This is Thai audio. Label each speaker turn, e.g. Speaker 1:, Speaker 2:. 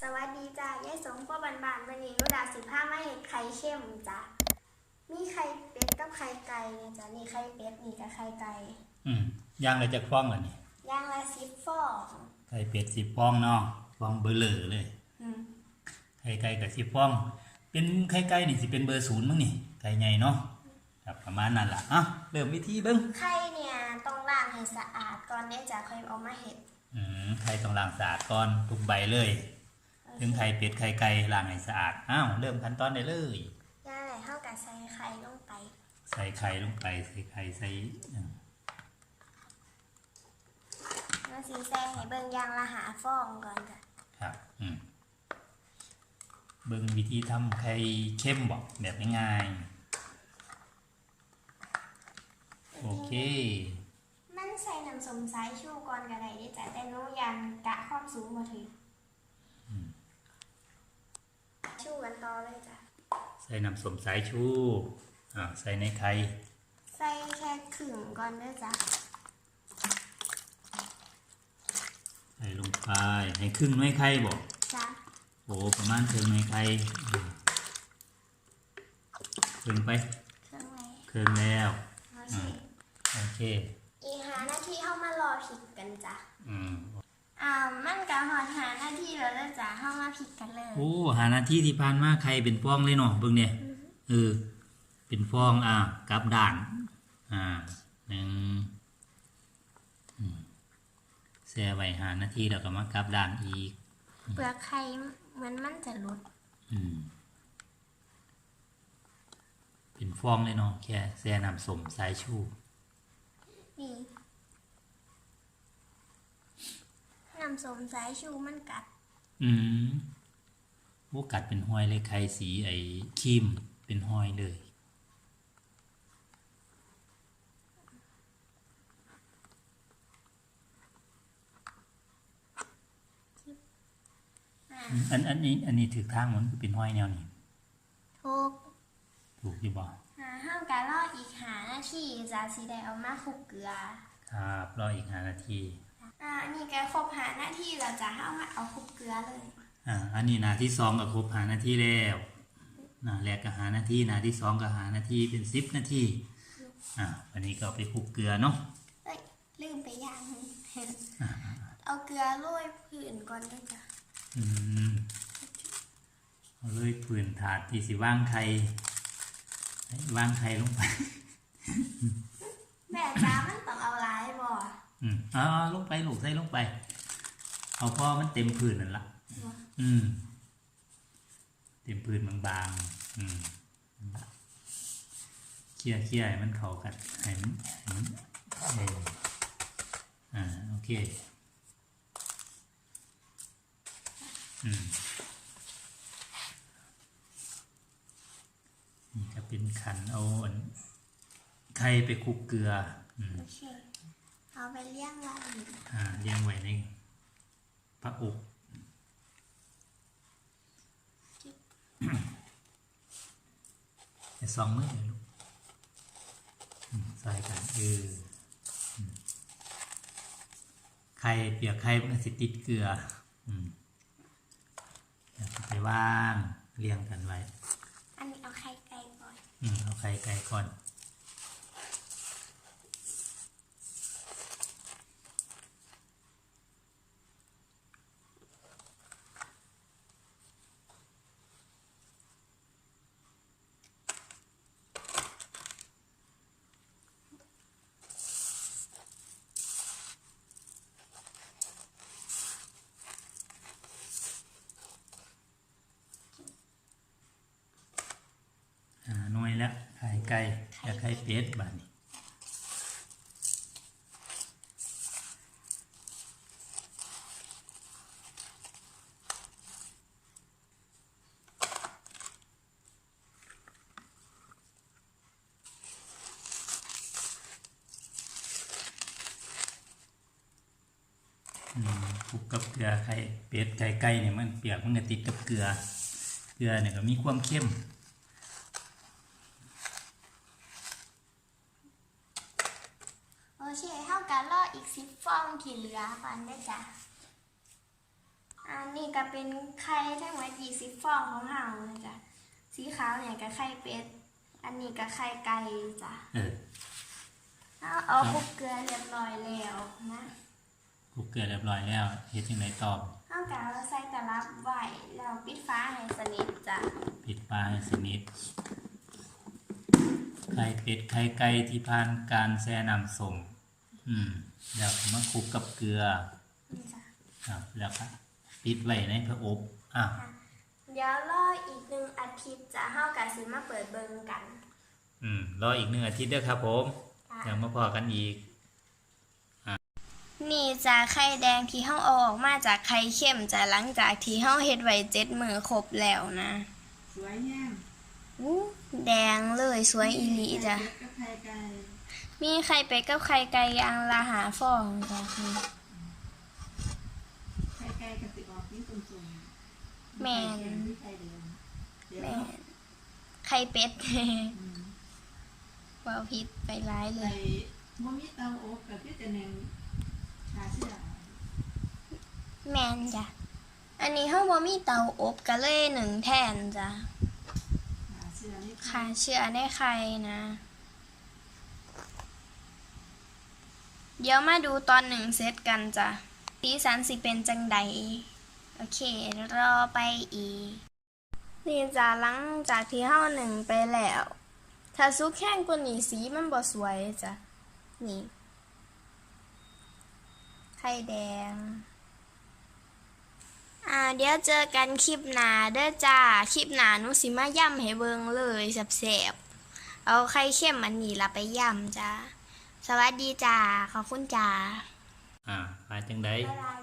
Speaker 1: สวัสดีจ้ายายสงพ่อบานบานวันนี้นุดาสิบห้ามาเห็ดไข่เข้มจ้ะมีไข่เป็ดกับไข่ไก่เนี่ยจ้ะนี่ไข่เป็ดนี่กับไข่ไก่
Speaker 2: อืมย่างอะไรจะฟ้องล่ะนี่
Speaker 1: ย่างละสิบฟอง
Speaker 2: ไข่เป็ดสิบฟองเนาะฟองเบอร์เลอเลย
Speaker 1: อืม
Speaker 2: ไข่ไก่กับสิบฟอง เป็นไข่ไก่นี่สิเป็นเบอร์ศูนย์มั้งนี่ไข่ใหญ่เนาะครับประมาณนั้นล่ะอะเริ่มวิธีเบิ้ง
Speaker 1: ไข่เนี่ยต้องล้างให้สะอาดก่อนเนี่ยจ้ะค่อยเอามาเห็ด
Speaker 2: อืมไข่ต้องล้างสะอาดก่อนทุกใบเลย ถึงไข่เป็ดไข่ไก่ล้างให้สะอาด อ้าว เริ่มขั้นตอนได้เลย
Speaker 1: ย่างไหนเท่ากับใส่ไข่ลงไป
Speaker 2: ใส่ไข่ลงไป ใส่ไข่ใส่อืม
Speaker 1: แล้วสีใส่ให้เบิ่งย่างละหาฟองก่อนจ้ะ
Speaker 2: ครับ อืมเบิ้งวิธีทำไข่เข้มบอกแบบง่ายๆโอเค
Speaker 1: มันใส่น้ำส้มสายชูก่อนก็ได้เด้จ้ะแต่หนูยันกะความสูงมาถึง ชูกันต่อเลยจ้ะ
Speaker 2: ใส่น้ำส้มสายชูอ่าใส่ในไข่
Speaker 1: ใส่แค่ครึ่งก่อนเด้อจ้ะ
Speaker 2: ใส่ลงไปให้ครึ่งหน้อยไข่บอก
Speaker 1: จ้ะ
Speaker 2: โอ้ประมาณครึ่งหน้อยไข่อืมครึ่งไป
Speaker 1: เครื่องใน
Speaker 2: ครึ่งแล้ว
Speaker 1: โอเค
Speaker 2: โอเค
Speaker 1: อีกหานาทีเข้ามารอพริกกันจ้ะ
Speaker 2: อืม
Speaker 1: อ่ามัน กะหอดหานาทีแล้วเด้อจ้ะเข้ามาพริกกันเลย
Speaker 2: โอ้หานาทีที่ผ่านมาไข่เป็นฟองเลยเนาะเบิ่งเนี่ยเออเป็นฟองอ่ากลับด้านอ่าหนึ่งอืมแช่ไว้หานาทีแล้วก็มากลับด้านอีก
Speaker 1: เปลือกไข่เหมือนมันจะหลุด
Speaker 2: อืมเป็นฟองเลยเนาะแค่แซ่น้ำส้มสายชู
Speaker 1: นี่น้ำ ส้มสายชูมันกัด
Speaker 2: อืมโอ้กัดเป็นห้อยเลยไข่สีไอ้ครีมเป็นห้อยเลย
Speaker 1: อ่า
Speaker 2: อืมอันอันนี้อันนี้ถือทางมันคือเป็นห้อยแนวนี้
Speaker 1: ทุก
Speaker 2: ถูกอยู่บ่
Speaker 1: หาห้ามการรออีกหานาทีจ้ะสีได้เอามาคลุกเกลือ
Speaker 2: ครับ รออีกห้านาที
Speaker 1: อ่าอันนี้ก็ครบหานาทีแล้วจ้ะห้ามาเอาคลุกเกลือเลย
Speaker 2: อ่าอันนี้นาที่สองก็ครบหานาทีแล้วนาแรกก็หานาทีนาที่สองก็หานาทีเป็นสิบนาทีอ่าวันนี้ก็เอาไปคลุกเกลือเนาะ
Speaker 1: เอ้ยลืมไปอย่างหนึงเอาเกลือโรยผื่นก่อนด้วยจ้ะ
Speaker 2: อืมเอาเลยผืนถาดที่สิว่างไข่ว่างไข่ลงไป
Speaker 1: แม่จ้ามันต้องเอาหลายบ่
Speaker 2: อืมเอ๋อาลงไปลูกใส่ลงไป เอาพอมันเต็มผืนนั่นละอืม เต็มผืนบางๆอืมนั่นล่ะเคี่ยเคี่ยให้มันเข้ากันให้มันให้มันเอออ่าโอเค อืมนี่ก็เป็นขันเอาอันไข่ไปคลุกเกลือ อืม
Speaker 1: โอ เคเอาไปเลี้ยงไว้
Speaker 2: อ่าเลี้ยงไว้ในพระอกจะสองมือเลยลูกอืมใส่กันเอออืมไข่เปียกไข่มันสิติดเกลืออืมแล้วก็ไปว่างเรียงกันไว้
Speaker 1: อันนี้เอาไข่ไก่ก่อน
Speaker 2: อืมเอาไข่ไก่ก่อน อ่าหน่วยแล้วไข่ไก่กับไข่ เป็ดบานี้อืมคลุกกับเกลือไข่เป็ดไข่ไก่เนี่ยมันเปียกมันก็ติดกับเกลือ เกลือเนี่ยก็มีความเข้ม
Speaker 1: โอเคเท่ากันรออีกสิบ ฟองที่เหลือก่อนนะจ๊ะอันนี้ก็เป็นไข่ทั้งหมด20ฟองของเฮานะจ๊ะสีขาวเนี่ยก็ไข่เป็ด อันนี้ก็ไข่ไก่จ้ะ
Speaker 2: เออ
Speaker 1: เอาเอาคลุกเกลือเรียบร้อยแล้วนะ
Speaker 2: คลุกเกลือเรียบร้อยแล้วเฮ็ดจังไดต่อ
Speaker 1: เอากาเราใส่ตะลับไว้แล้วปิดฟ้าให้สนิทจ้ะ
Speaker 2: ปิดปลาให้สนิทไข่เป็ดไข่ไก่ที่ผ่านการแช่น้ำส้ม อืมแล้วก็มาคลุกกับเกลือ
Speaker 1: นี่จ้ะ
Speaker 2: ครับแล้วก็ปิดไว้ในพระอบอะ
Speaker 1: เดี๋ยวรออีกหนึ่งอาทิตย์จะเฮากะสิมาเปิดเบิ่งกัน
Speaker 2: อืมรออีกหนึ่งอาทิตย์เด้อครับผม
Speaker 1: จ้ะ
Speaker 2: เดี๋ยวมาพอกันอีก
Speaker 1: นี่จ้ะไข่แดงที่เฮาเอาออกมาจากไข่เค็มจ้ะหลังจากที่เฮาเฮ็ดไว้เจ็ดมื้อครบแล้วนะ
Speaker 3: สวยงาม
Speaker 1: อู้แดงเลยสวยอีหลีจ้ะ
Speaker 3: เป็ดกับไข่ไก่
Speaker 1: มีไข่เป็ดกับไข่ไก่อยางละหาฟองจ้ะนี่
Speaker 3: ไข่ไก่กับสิออกนี่ตุ่มๆ
Speaker 1: แม่น
Speaker 3: ไข่เค็มหรือไข่แดงเดี๋ยว
Speaker 1: แม่นไข่เป็ด
Speaker 3: อืม
Speaker 1: ว้าวพิษไปร้ายเล
Speaker 3: ใส่
Speaker 1: ย
Speaker 3: บ่มีเตาอบกับที่จะแนงชาเชื่อ
Speaker 1: แมนจ้ะอันนี้เฮาบ่มีเตาอบก็เลยหนึ่งแทนจ้ะ
Speaker 3: ชาเชื่อนี่
Speaker 1: ค่ะเชื่อได้ใครนะ เดี๋ยวมาดูตอนหนึ่งเซตกันจ้ะสีสันสิเป็นจังใด โอเค รอไปอีก นี่จ้ะหลังจากที่เฮาหนึ่งไปแล้ว ถ้าซุกแข้งกว่านี้สีมันบ่สวยจ้ะ นี่ ไข่แดง อ่า เดี๋ยวเจอกันคลิปหนาเด้อจ้า คลิปหนาหนูสิมาย่ำให้เบิงเลยแสบๆ เอาไข่เค็มอันนี้ละไปย่ำจ้า สวัสดีจ้าขอบคุณจ้า
Speaker 2: อ่ามาจังได
Speaker 1: บ๊ายบา